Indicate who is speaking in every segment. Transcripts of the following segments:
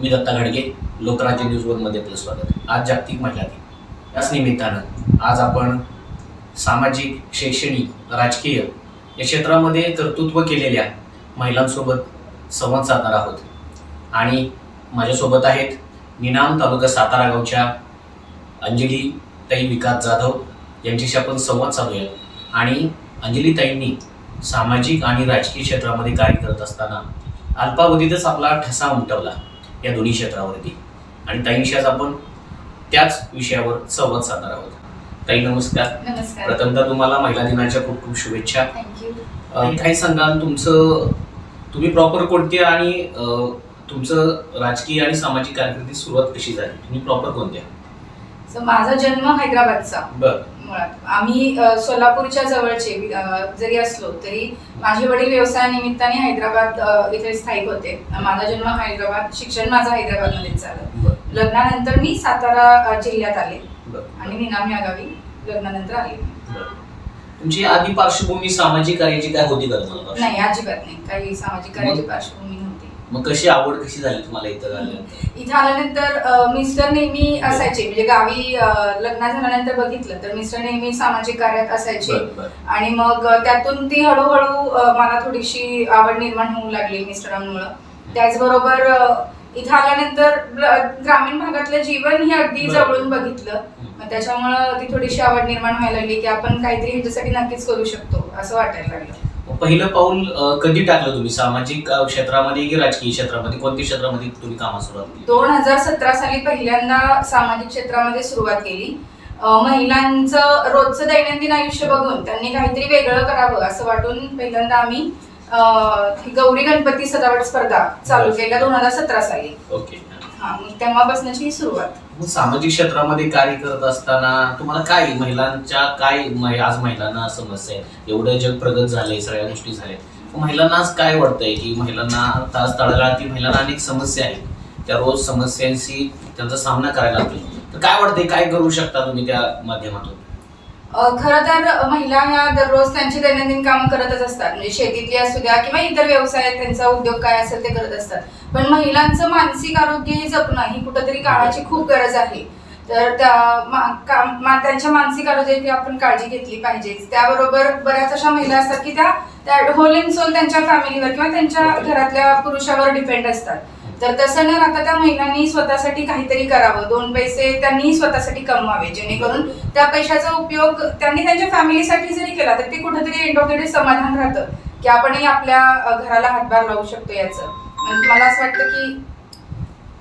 Speaker 1: मी दत्ता घाडगे लोकराज्य न्यूजमध्ये आपलं स्वागत. आज जागतिक महिला दिन. याच निमित्तानं आज आपण सामाजिक शैक्षणिक राजकीय या क्षेत्रामध्ये कर्तृत्व केलेल्या महिलांसोबत संवाद साधणार आहोत. आणि माझ्यासोबत आहेत निनाम तालुका सातारा गावच्या अंजली ताई विकास जाधव. यांच्याशी आपण संवाद साधूयात आणि अंजली ताईंनी सामाजिक आणि राजकीय क्षेत्रामध्ये कार्य करत असताना अल्पावधीतच आपला ठसा उमटवला. या दोन्ही क्षेत्रावरती. आणि ताईंशी आज आपण त्याच विषयावर संवाद साधणार आहोत. ताई नमस्कार.
Speaker 2: नमस्कार.
Speaker 1: प्रथमतः तुम्हाला महिला दिनाच्या खूप खूप शुभेच्छा.
Speaker 2: थँक्यू
Speaker 1: अं, काही सांगाल तुमचं तुम्ही प्रॉपर कोणते आणि अं, तुमचं राजकीय आणि सामाजिक कारकिर्दी सुरुवात कशी झाली? तुम्ही प्रॉपर कोणत्या
Speaker 2: सो माझा जन्म हैदराबादचा.
Speaker 1: बर.
Speaker 2: मुळात. आम्ही अ, सोलापूरच्या जवळचे अ, जरी असलो तरी माझे वडील व्यवसायानिमित्ताने हैदराबाद अ, इथे स्थायिक होते. माझा जन्म हैदराबाद शिक्षण माझं हैदराबादमध्येच झालं.
Speaker 1: बर.
Speaker 2: लग्नानंतर मी सातारा अ, जिल्ह्यात आले.
Speaker 1: बर.
Speaker 2: आणि निनाम या गावी लग्नानंतर आले.
Speaker 1: बर. तुमची आधी पार्श्वभूमी सामाजिक कार्याची काय होती का तुम्हाला?
Speaker 2: नाही अजिबात नाही. काही सामाजिक कार्याची पार्श्वभूमी नव्हती
Speaker 1: मग कशी आवड कशी झाली तुम्हाला इथं झाल्यानंतर
Speaker 2: इथं आल्यानंतर अ, मिस्टर नेहमी असायचे. म्हणजे गावी अ, लग्न झाल्यानंतर बघितलं तर मिस्टर नेहमी सामाजिक कार्यात असायचे.
Speaker 1: बर बर.
Speaker 2: आणि मग त्यातून ती हळूहळू अ, मला थोडीशी आवड निर्माण होऊ लागली मिस्टरांमुळं त्याचबरोबर अ, इथं आल्यानंतर ग्रामीण भागातलं जीवन हे अगदी
Speaker 1: बरं.
Speaker 2: जवळून बघितलं. मग त्याच्यामुळं ती थोडीशी आवड निर्माण व्हायला लागली की आपण काहीतरी ह्याच्यासाठी नक्कीच करू शकतो असं वाटायला लागलं.
Speaker 1: पहिलं पाऊल कधी टाकलं तुम्ही? सामाजिक क्षेत्रामध्ये की राजकीय क्षेत्रामध्ये? कोणत्या क्षेत्रामध्ये तुम्ही कामास सुरुवात केली?
Speaker 2: दोन हजार सतरा साली पहिल्यांदा सामाजिक क्षेत्रामध्ये सुरुवात केली. महिलांचं रोजचं दैनंदिन आयुष्य बघून त्यांनी काहीतरी वेगळं करावं असं वाटून पहिल्यांदा आम्ही गौरी गणपती सजावट स्पर्धा चालू केल्या दोन हजार सतरा साली.
Speaker 1: ओके.
Speaker 2: हा मग तेव्हापासूनची सुरुवात.
Speaker 1: मग सामाजिक क्षेत्रामध्ये कार्य करत असताना तुम्हाला काय महिलांच्या काय महि- आज महिलांना समस्या आहे? एवढं जग प्रगत झालंय सगळ्या गोष्टी झाल्या. महिलांना आज काय वाटतंय की महिलांना तास तळागाळातील महिलांना अनेक समस्या आहेत. त्या रोज समस्यांशी त्यांचा सामना करायला लागतो तर काय वाटतंय काय करू शकता तुम्ही त्या माध्यमातून?
Speaker 2: खरं तर महिला ह्या दररोज त्यांची दैनंदिन काम करतच असतात. म्हणजे शेतीतली असू द्या किंवा इतर व्यवसाय त्यांचा उद्योग काय असेल ते करत असतात. पण महिलांचं मानसिक आरोग्य हे जपणं ही कुठंतरी काळाची खूप गरज आहे. तर त्या त्यांच्या मानसिक आरोग्याची आपण काळजी घेतली पाहिजे. त्याबरोबर बऱ्याच अशा महिला असतात की त्या त्या होल इन सोल त्यांच्या फॅमिलीवर किंवा त्यांच्या घरातल्या पुरुषावर डिपेंड असतात. तर तसं न राहता त्या महिलांनी स्वतःसाठी काहीतरी करावं. दोन पैसे त्यांनी स्वतःसाठी कमवावे जेणेकरून त्या पैशाचा उपयोग त्यांनी त्यांच्या फॅमिलीसाठी जरी केला तर ते कुठेतरी एंड ऑफ द डे समाधान राहतं की आपणही आपल्या घराला हातभार लावू शकतो याचं. मला असं वाटतं की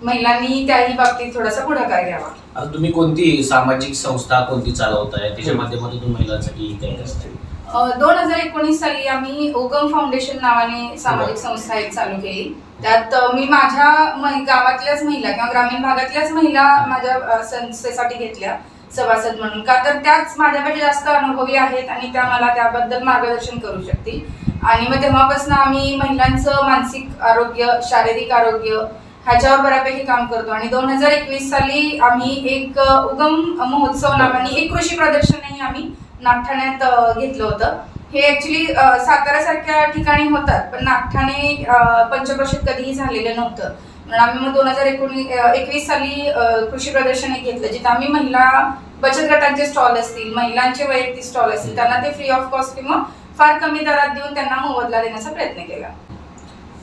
Speaker 2: महिलांनी त्याही बाबतीत थोडासा पुढाकार घ्यावा.
Speaker 1: तुम्ही कोणती सामाजिक संस्था कोणती चालवताय? त्याच्या माध्यमातून महिलांसाठी काही असते
Speaker 2: दोन हजार एकोणीस साली आम्ही उगम फाउंडेशन नावाने सामाजिक संस्था एक चालू केली. त्यात मी माझ्या गावातल्याच महिला किंवा ग्रामीण भागातल्याच महिला माझ्या संस्थेसाठी घेतल्या सभासद म्हणून. का तर त्याच माझ्यापेक्षा जास्त अनुभवी आहेत आणि त्या मला त्याबद्दल मार्गदर्शन करू शकतील. आणि मग तेव्हापासून आम्ही महिलांचं मानसिक आरोग्य शारीरिक आरोग्य ह्याच्यावर बऱ्यापैकी काम करतो. आणि दोन हजार एकवीस साली आम्ही एक उगम महोत्सव नावाने एक कृषी प्रदर्शनही आम्ही नागठाण्यात घेतलं होतं. हे ऍक्च्युली सातारासारख्या ठिकाणी होतात पण नागठाणे अ, पंचक्रोशीत कधीही झालेलं नव्हतं. म्हणून आम्ही मग दोन हजार एकोणीस एकवीस साली कृषी प्रदर्शन एक घेतलं जिथं आम्ही महिला बचत गटांचे स्टॉल असतील महिलांचे वैयक्तिक स्टॉल असतील त्यांना ते फ्री ऑफ कॉस्ट किंवा फार कमी दरात देऊन त्यांना मोबदला देण्याचा प्रयत्न केला.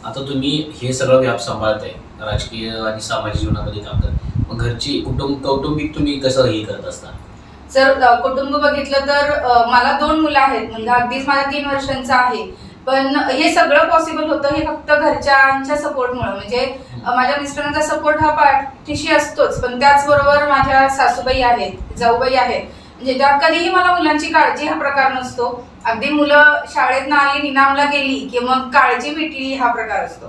Speaker 1: आता तुम्ही हे सगळं व्याप सांभाळताय राजकीय आणि सामाजिक जीवनामध्ये काम करत मग घरची कुटुंब कौटुंबिक तुम्ही कसं हे करत असता?
Speaker 2: जर कुटुंब बघितलं तर मला दोन मुलं आहेत. मुलगा अगदीच माझा तीन वर्षांचा आहे. पण हे सगळं पॉसिबल होतं हे फक्त घरच्यांच्या सपोर्टमुळे म्हणजे माझ्या मिस्टरांचा सपोर्ट हा पाठीशी असतोच. पण त्याचबरोबर माझ्या सासूबाई आहेत जाऊबाई आहेत. म्हणजे त्या कधीही मला मुलांची काळजी हा प्रकार नसतो. अगदी मुलं शाळेत आली निनामला गेली की मग काळजी मिटली हा प्रकार असतो.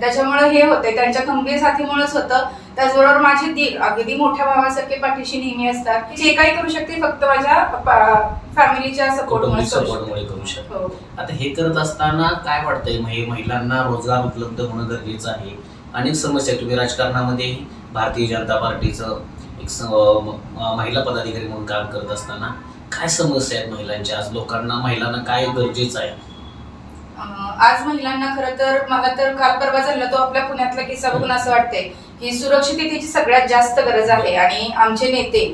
Speaker 2: त्याच्यामुळे हे होते त्यांच्या खंबीर साथीमुळेच होतं. त्याचबरोबर माझे दीर अगदी मोठ्या भावासारखे पाठीशी नेहमी असतात. जे काही करू शकते फक्त माझ्या फॅमिलीच्या सपोर्टमुळे
Speaker 1: सपोर्टमुळे करू शकतो.
Speaker 2: हो.
Speaker 1: आता हे करत असताना काय वाटतंय? महिलांना रोजगार उपलब्ध होणं गरजेचं आहे. अनेक समस्या. तुम्ही राजकारणामध्ये भारतीय जनता पार्टीचं एक महिला पदाधिकारी म्हणून काम करत असताना काय समस्या आहेत महिलांच्या? आज लोकांना महिलांना काय गरजेचं आहे?
Speaker 2: आज महिलांना खरं तर मला तर काल परवा झाला तो आपल्या पुण्यातला किस्सा बघून असं वाटतंय की सुरक्षिततेची सगळ्यात जास्त गरज आहे आणि आमचे नेते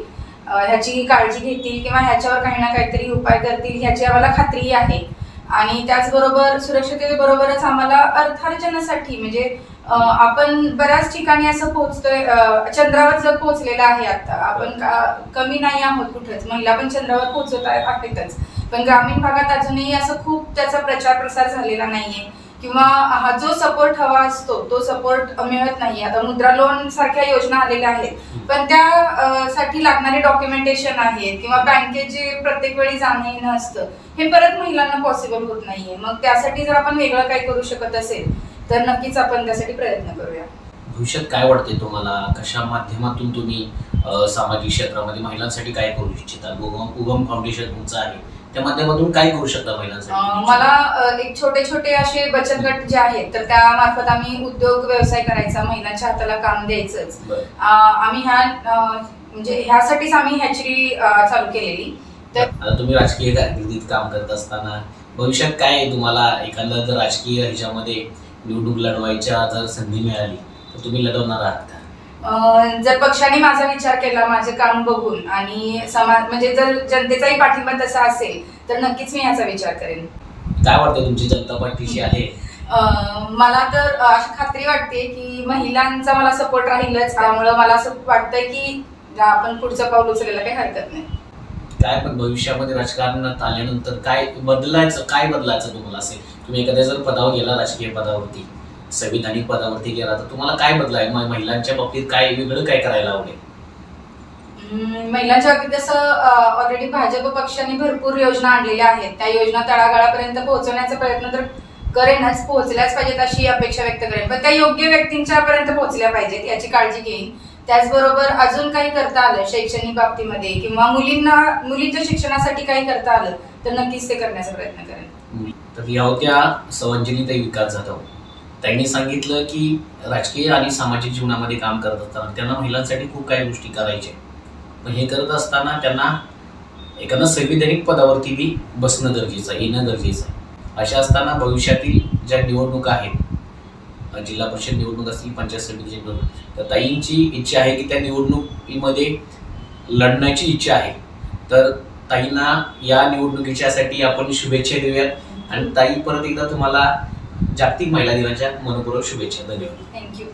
Speaker 2: ह्याची काळजी घेतील किंवा ह्याच्यावर काही ना काहीतरी उपाय करतील ह्याची आम्हाला खात्री आहे. आणि त्याचबरोबर सुरक्षिततेबरोबरच आम्हाला अर्थार्जनासाठी म्हणजे आपण बऱ्याच ठिकाणी असं पोहोचतोय चंद्रावर जग पोहोचलेलं आहे आता आपण कमी नाही आहोत कुठंच महिला पण चंद्रावर पोहोचत आहेत आहेतच पण ग्रामीण भागात अजूनही असं खूप त्याचा प्रचार प्रसार झालेला नाहीये. किंवा हा जो सपोर्ट हवा असतो तो सपोर्ट मिळत नाही आता मुद्रा लोन सारख्या योजना आलेल्या आहेत. पण त्या साठी लागणारे डॉक्युमेंटेशन आहेत किंवा बँकेत जे प्रत्येक वेळी जाणं येणं असतं हे परत महिलांना पॉसिबल होत नाहीये. मग त्यासाठी जर आपण वेगळं काही करू शकत असेल तर नक्कीच आपण त्यासाठी प्रयत्न करूया.
Speaker 1: भविष्यात काय वाटते तुम्हाला? कशा माध्यमातून तुम्ही सामाजिक क्षेत्रामध्ये महिलांसाठी काय करू इच्छिता? उगम फाउंडेशन तुमचं आहे. त्या माध्यमातून काय करू शकता महिलांसाठी?
Speaker 2: मला एक छोटे छोटे असे बचत गट जे आहेत तर त्यामार्फत आम्ही उद्योग व्यवसाय करायचा महिलांच्या हाताला काम द्यायचंच. आम्ही ह्या म्हणजे ह्यासाठीच आम्ही हॅचरी अं, चालू केलेली. तर
Speaker 1: आता तुम्ही राजकीय कारकिर्दीत काम करत असताना भविष्यात काय तुम्हाला एखादा जर राजकीय ह्याच्यामध्ये निवडणूक लढवायच्या जर संधी मिळाली तर तुम्ही लढवणार आहात
Speaker 2: जर पक्षाने माझा विचार केला माझे काम बघून आणि समाज म्हणजे जर जनतेचाही पाठिंबा तसा असेल तर नक्कीच मी ह्याचा विचार करेन.
Speaker 1: काय वाटतं तुमची जनता पार्टीशी आहे?
Speaker 2: मला तर अशी खात्री वाटते की महिलांचा मला सपोर्ट राहीलच. त्यामुळं मला असं वाटतंय की आपण पुढचं पाऊल उचलायला काही हरकत नाही.
Speaker 1: काय पण भविष्यामध्ये राजकारणात आल्यानंतर काय बदलायचं काय बदलायचं तुम्हाला असेल तुम्ही एखाद्या जर पदावर गेला राजकीय पदावरती. संविधानिक पदावरती गेला तर तुम्हाला काय बदलाय महिलांच्या बाबतीत काय वेगळं काय करायला आवडेल?
Speaker 2: महिलांच्या बाबतीत तसं ऑलरेडी भाजप पक्षाने भरपूर योजना आणलेल्या आहेत. त्या योजना तळागाळापर्यंत पोहोचवण्याचा प्रयत्न तर करेनच पोहोचल्याच पाहिजेत अशी अपेक्षा व्यक्त करेन. पण त्या योग्य व्यक्तींच्या पर्यंत पोहोचल्या पाहिजेत याची काळजी घेईन. त्याचबरोबर अजून काही करता आलं शैक्षणिक बाबतीमध्ये किंवा मुलींना मुलींच्या शिक्षणासाठी काही करता आलं तर नक्कीच ते करण्याचा प्रयत्न करेन.
Speaker 1: तर या होत्या सवंजनीताई विकास जाधव. त्यांनी सांगितलं की राजकीय आणि सामाजिक जीवनामध्ये काम करत असताना त्यांना महिलांसाठी खूप काही गोष्टी करायच्या पण हे करत असताना त्यांना एखादं संविधानिक पदावरती बी बसणं गरजेचं आहे येणं गरजेचं आहे. अशा असताना भविष्यातील ज्या निवडणुका आहेत जिल्हा परिषद निवडणूक असतील पंचायत समितीची निवडणूक तर ताईंची इच्छा आहे की त्या निवडणुकीमध्ये लढण्याची इच्छा आहे. तर ताईंना या निवडणुकीच्यासाठी आपण शुभेच्छा देऊयात. आणि ताई परत एकदा तुम्हाला जागतिक महिला दिनाच्या मनपूर्वक शुभेच्छा. धन्यवाद.
Speaker 2: थँक्यू